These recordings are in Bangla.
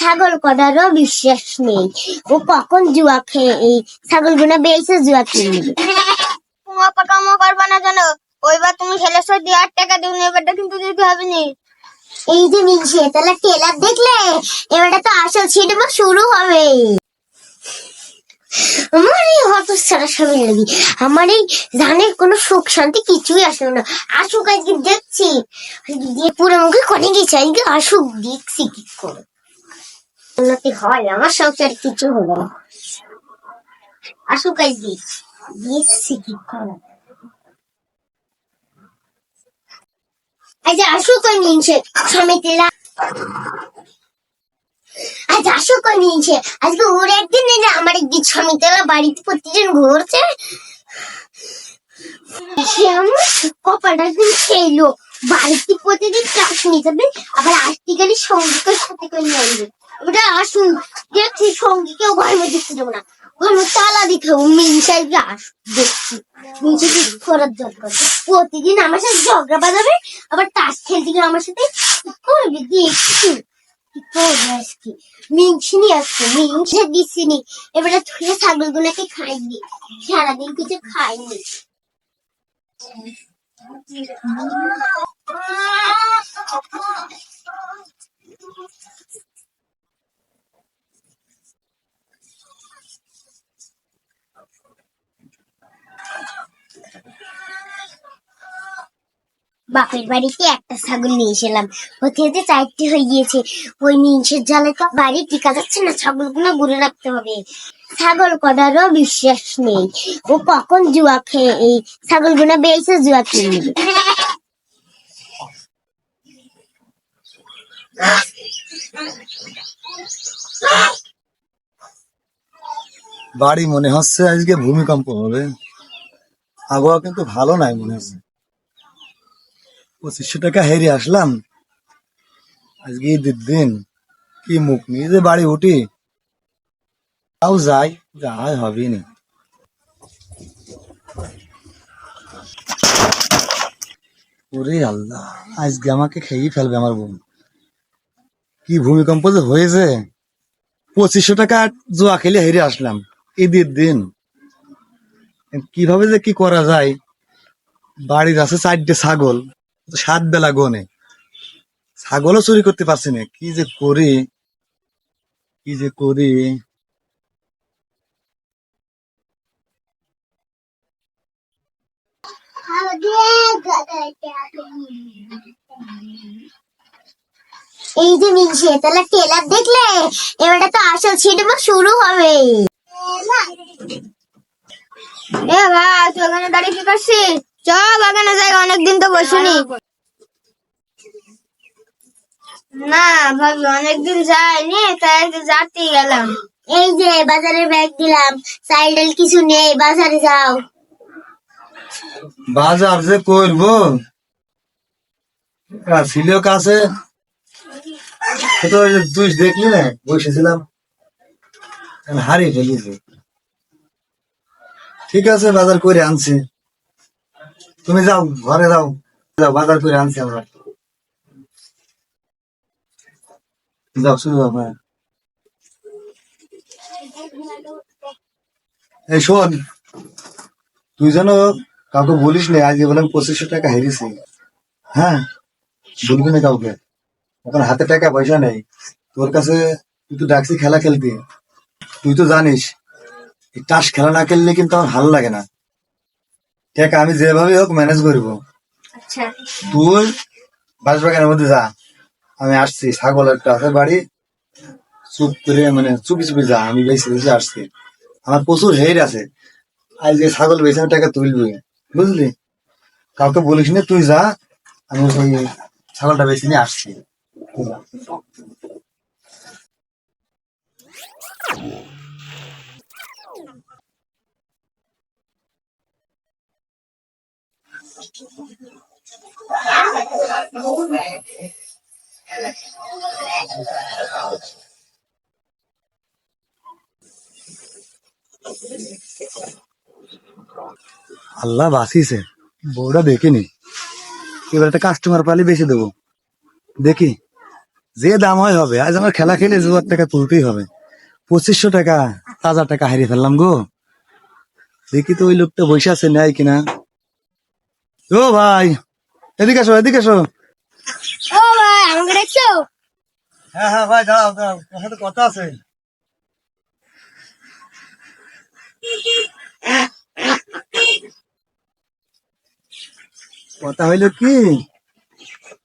ছাগল কটারও বিশ্বাস নেই। ও কখন জুয়া খেয়ে এই ছাগলগুলো বেয়েছে জুয়া খেয়ে নেবে কুমা করবা না জানো ওইবার তুমি সাথে দিয়ে আট টাকা দিও এবারটা কিন্তু দিতে হবে নি। এই যে মিলছে তাহলে টেলার দেখলে? এবারে তো আসল সিনেমা শুরু হবে। আমার এই হত সারা স্বামী লাগি আমার এই জানের কোনো সুখ শান্তি কিছুই আসলো না। আসুক আজকে দেখছি। দিয়ে পুরো মুখে কনে গেছে আজকে আসুক দেখছি কি করে। উন্নতি হয়, আমার সংসার কিছু হলো আসুক নিনছে সমিতিরা আজ নিনছে আজকে ওর একদিন আমার একদিন সমিতিরা বাড়িতে প্রতিদিন ঘুরছে। সে আমার কপালটা একদিন খেলো, বাড়িতে প্রতিদিন ক্লাস নিয়ে যাবে আবার আসতে গেলে সঙ্গীকের সাথে করে নিয়ে আসবে। ওটা আসুন, দেখছি সঙ্গীকেও ঘরের মধ্যে দেবো না। ঘরের তালা হবে মিনসাই আস, দেখছি। মিনসে কি করার দরকার। প্রতিদিন আমার সাথে ঝগড়া বাজাবে আবার তাস খেলতে গিয়ে আমার সাথে করবে, দেখছি। কি নিয়ে আসছে মিনসে দিচ্ছি এবারে ধুয়ে ছাগলগুলোকে খাইনি। সারাদিন কিছু খাইনি। বাপের বাড়িতে একটা ছাগল নিয়ে এসেলাম। হতে হতে চারটি হয়ে গিয়েছে, ওই মিনসের জালে তো বাড়ি টিকা যাচ্ছে না, ছাগলগুলো ঘুরে রাখতে হবে। ছাগল কটারও বিশ্বাস নেই। ও কখন জুয়া খেয়ে, এই ছাগলগুলো বেয়েছে জুয়া খেয়ে বাড়ি মনে হচ্ছে আজকে ভূমিকম্প হবে। আবহাওয়া কিন্তু ভালো নাই মনে হচ্ছে। পঁচিশশো টাকা হেরে আসলাম। আজকে ঈদের দিন, কি মুখ নিয়ে যে বাড়ি উঠি। তাও যাই, যা হয় হবেই না। ওরে আল্লাহ, আজকে আমাকে খেয়েই ফেলবে আমার বোন। কি ভূমিকম্প যে হয়েছে। পঁচিশশো টাকা জোয়া খেলে হেরে আসলাম, ঈদের দিন। কীভাবে যে কি করা যায়। বাড়ির আছে চারটে ছাগল। সাত বেলা গনে। ছাগলও চুরি করতে পারছি না। কি যে করি? কি যে করি? এই যে মিনসে তাহলে টেলার দেখলে এবারে তো আসল সিনেমা শুরু হবে। এ ভাই তুই ওখানে দাঁড়িয়ে কি করছিস? চ বাগানে যাই, অনেকদিন তো বসিনি। না, ভাবি, অনেকদিন যাইনি, তাই যাতেই গেলাম। এই যে, বাজারের ব্যাগ দিলাম সাইডেল কিছু নেই, বাজারে যাও। বাজার যে করব? ছিল কাছে। তো তুই দেখলি না, বসেছিলাম। হারিয়ে ফেলেছি। ঠিক আছে, বাজার করে আনছি। তুমি যাও, ঘরে যাও। যাও, বাজার করে আনছি আমরা। যাও শুরু হবে এই শোন, তুই যেন কাউকে বলিস না, আজকে বললাম পঁচিশশো টাকা হেরেছি। হ্যাঁ বলবি না কাউকে? এখন হাতে টাকা, পয়সা নেই। তোর কাছে তুই তো ডাকছি খেলা খেলতে। তুই তো জানিস, এই টাস খেলা না খেললে কিন্তু আমার ভালো লাগে না। টাকা আমি যেভাবে হোক ম্যানেজ করব। আচ্ছা। তুই বাঁশবাগানের মধ্যে যা। আমি আসছি ছাগল একটা আছে বাড়ি। চুপ করে মানে চুপি চুপি যা আমি বেশি বেশি আসছি। আমার প্রচুর হেড আছে। আজকে ছাগল বেশি টাকা তুলবি। বুঝলি? কাউকে বলিস না তুই যা। আমি ওই ছাগলটা বেশি নিয়ে আসছি। আল্লাহ বাঁচিয়েছে। বউটা দেখিনি। এবার একটা কাস্টমার পালি বেশি দেবো। দেখি, যে দাম হয় হবে। আজ আমার খেলা খেলে জুয়ার টাকা তুলতেই হবে। পঁচিশশো টাকা তাজা টাকা হারিয়ে ফেললাম গো। দেখি তো ওই লোকটা বসে আছে, নেয় কিনা। ও ভাই এদিকে আসো এদিকে আসো ও ভাই আমাকে দেখছ? হ্যাঁ হ্যাঁ ভাই দাঁড়াও দাঁড়াও তোমার সাথে কথা আছে। কথা হইল কি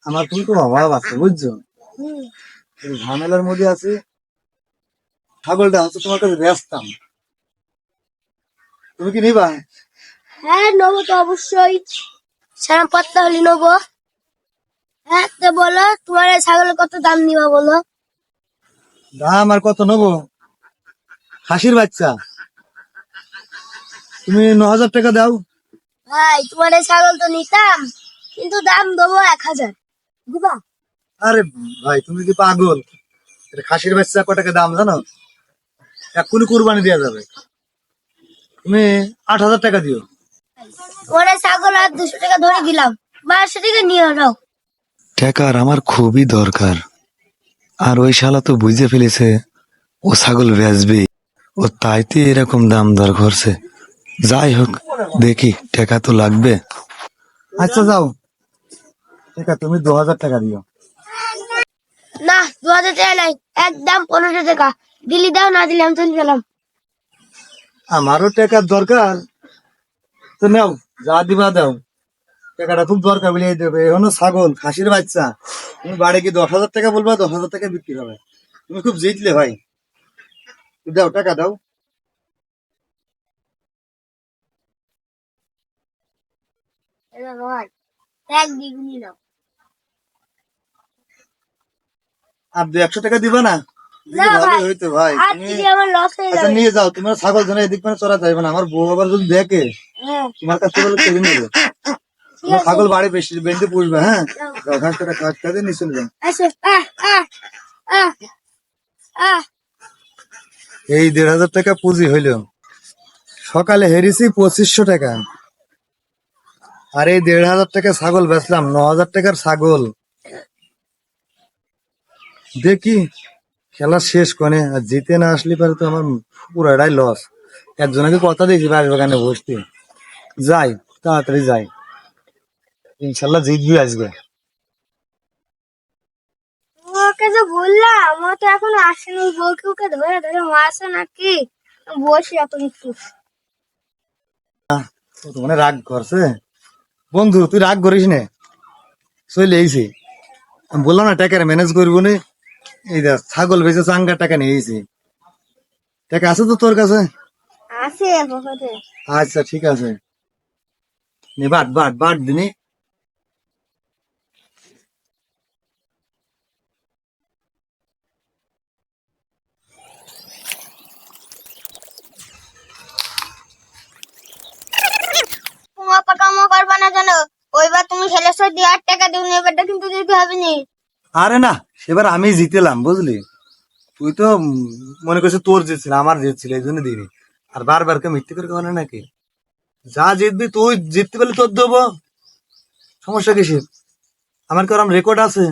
আমার তুমি তো অভাব আছে বুঝছ? ঝামেলার মধ্যে আছে। ছাগলটা হচ্ছে তোমার কাছে ব্যস্তাম। তুমি কি নিবা? হ্যাঁ নেব তো অবশ্যই। সারা পাত্তা হলে নেব। হ্যাঁ তো বলো তোমার এই ছাগলের কত দাম নিবা বলো? দাম আর কত নেব? খাসির বাচ্চা। তুমি ন হাজার টাকা দাও। ভাই তোমার এই ছাগল তো নিতাম কিন্তু দাম দেবো এক হাজার। দিবা আরে ভাই তুমি কি পাগল? এটা খাসির বাচ্চা ক টাকা দাম জানো? এক্ষুনি কুরবানি দেওয়া যাবে। তুমি আট হাজার টাকা দিও। ছাগল আর দুশো টাকা ধরে দিলাম। বারোশো টাকা নিয়ে নাও। টাকার আমার খুবই দরকার। আর ওই শালা তো বুঝে ফেলেছে ও ছাগল বেচবে। ও তাইতে এরকম দাম দর করছে। যাই হোক দেখি টাকা তো লাগবে। আচ্ছা যাও। ঠিক আছে তুমি দু হাজার টাকা দিও। না দু হাজার টাকা নাই একদম পনেরোশো টাকা। দিলি দাও না দিলে আমি চলে গেলাম। আমারও টাকার দরকার। তো নাও যা দিবা দাও। টাকাটা খুব দরকার বলে দেবে। এখনও ছাগল খাসির বাচ্চা। তুমি বাড়ি কি দশ হাজার টাকা বলবা দশ হাজার টাকা বিক্রি হবে। তুমি খুব জিতলে ভাই। দাও টাকা দাও। আর দু একশো টাকা দিবা না। হইতো ভাই আচ্ছা নিয়ে যাও তোমার ছাগল যেন এদিক মানে চড়া যাবে না আমার বউ আবার যদি দেখে হ্যাঁ। তোমার কাছ থেকে কেড়ে নেবে। তোমার ছাগল বাড়ি বেশি বেঁধে পুষবে হ্যাঁ? ঘাস কাটা নিয়ে চলে যাও। আহ এই দেড় হাজার টাকা পুঁজি হইল। সকালে হেরেছি পঁচিশশো টাকা। আর এই দেড় হাজার টাকা ছাগল বেচলাম ন হাজার টাকার ছাগল। দেখি খেলা শেষ কনে আর জিতে না আসলে পারে তো আমার পুরাটাই লস একজনকে কথা দিয়েছি বাড়ির বাগানে বসতে। যাই তাড়াতাড়ি যাই। ইনশাল্লাহ জিতবি আজকে। ওকে যে বললাম ও তো এখন আসেনি। বউকে ওকে ধরে ধরে মারছে নাকি? বসি এত কিছু ও তো মনে রাগ করছে। বন্ধু তুই রাগ করিস নে। চলে এইছি আমি বললাম না টাকার ম্যানেজ করব নে। এই দেখ ছাগল বেচে চাঙ্গা টাকা নিয়েছি টাকা আছে তো তোর কাছে? আছে আচ্ছা ঠিক আছে। নে বাট বাট বাট দিনি তোমার আপা কামো করবা না জানো ওইবার তুমি খেলেছো দিয়ে আট টাকা দিও এবারটা কিন্তু দিতে হবে নি। আরে না সেবার আমি জিতেলাম বুঝলি? তুই তো মনে করছিস তোর জিতছিল আমার জিতছিল এই জন্য দিবি আর বারবার কে মিথ্যে করে কেন নাকি? যা জিতবি তুই জিততে পারলে তোর দেবো। সমস্যা কিসের? আমার কি ওরম রেকর্ড আছে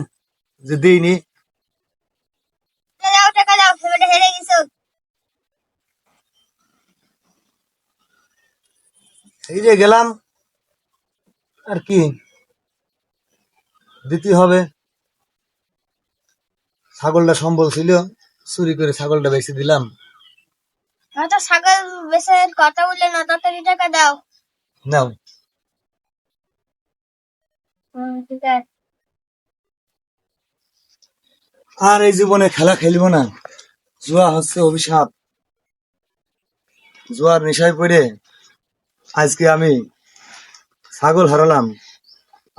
যে দিইনি? এই যে গেলাম। আর কি? দিতে হবে। ছাগলটা সম্বল ছিল চুরি করে ছাগলটা বেশি দিলাম। ছাগল কথা বললে না তাড়াতাড়ি টাকা দাও। নাও। আর এই জীবনে খেলা খেলব না। জুয়া হচ্ছে অভিশাপ। জুয়ার নেশায় পড়ে আজকে আমি ছাগল হারালাম।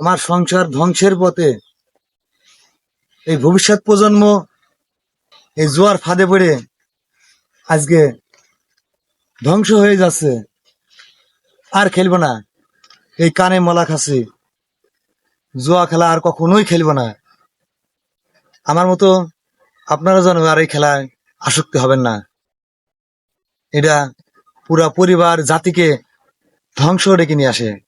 আমার সংসার ধ্বংসের পথে এই ভবিষ্যৎ প্রজন্ম এই জুয়ার ফাঁদে পড়ে আজকে ধ্বংস হয়ে যাচ্ছে। আর খেলব না। এই কানে মলা খাসি। জুয়া খেলা আর কখনোই খেলব না। আমার মতো আপনারা যেন আর এই খেলায় আসক্তি হবেন না। এটা পুরা পরিবার জাতিকে ধ্বংস ডেকে নিয়ে আসে।